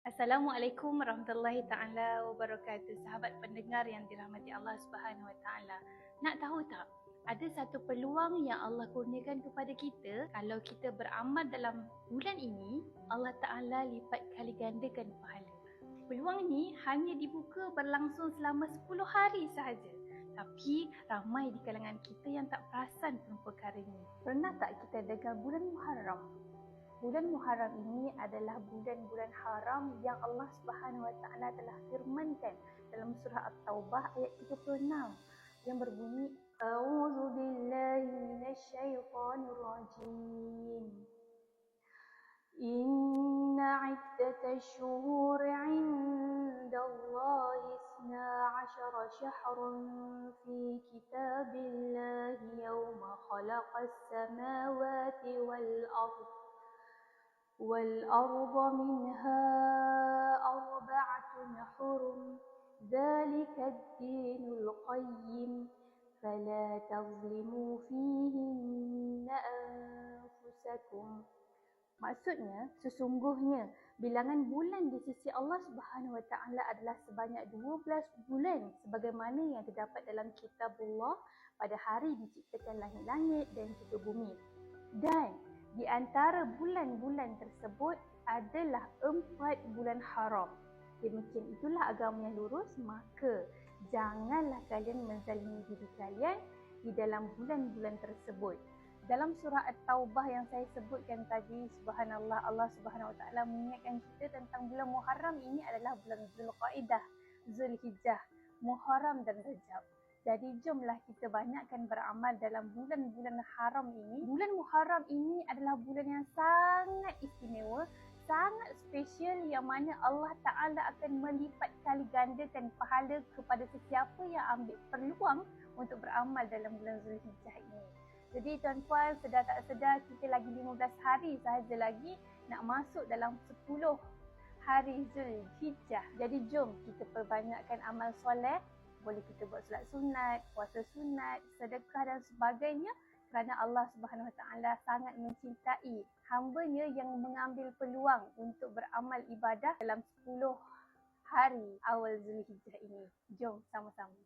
Assalamualaikum warahmatullahi taala wabarakatuh. Sahabat pendengar yang dirahmati Allah Subhanahu wa taala. Nak tahu tak? Ada satu peluang yang Allah kurniakan kepada kita kalau kita beramal dalam bulan ini, Allah Taala lipat kali gandakan pahala. Peluang ni hanya dibuka berlangsung selama 10 hari sahaja. Tapi ramai di kalangan kita yang tak perasan pun perkara ini. Pernah tak kita dengar bulan Muharram? Bulan Muharram ini adalah bulan-bulan haram yang Allah Subhanahu Wa Taala telah firmankan dalam surah At-Taubah ayat 36 yang berbunyi A'udzu billahi minasyaitonir rajim Inna 'iddatash shuhur 'inda Allah isna 'ashara shahrun fi kitabillahi yawma khalaqas samawati wal ardh والأرض منها أربعة حرم ذلك الدين القيم فلا تظلموا فيهن أنفسكم Maksudnya, sesungguhnya bilangan bulan di sisi Allah Subhanahu Wa Taala adalah sebanyak 12 bulan sebagaimana yang terdapat dalam kitabullah pada hari diciptakan langit-langit dan juga bumi. Dan di antara bulan-bulan tersebut adalah empat bulan haram. Demikian itulah agama yang lurus, maka janganlah kalian menzalimi diri kalian di dalam bulan-bulan tersebut. Dalam surah At-Taubah yang saya sebutkan tadi, subhanallah Allah Subhanahu Wa Taala mengingatkan kita tentang bulan Muharram ini adalah bulan Zulqaidah, Zulhijjah, Muharram dan Rajab. Jadi jomlah kita banyakkan beramal dalam bulan-bulan haram ini. Bulan Muharram ini adalah bulan yang sangat istimewa, sangat spesial yang mana Allah Ta'ala akan melipat kali gandakan pahala kepada sesiapa yang ambil peluang untuk beramal dalam bulan Zulhijjah ini. Jadi tuan-tuan sedar tak sedar kita lagi 15 hari sahaja lagi nak masuk dalam 10 hari Zulhijjah. Jadi jom kita perbanyakkan amal soleh boleh kita buat solat sunat, puasa sunat, sedekah dan sebagainya kerana Allah Subhanahu Wa Taala sangat mencintai hamba-Nya yang mengambil peluang untuk beramal ibadah dalam 10 hari awal Zulhijjah ini. Jom sama-sama.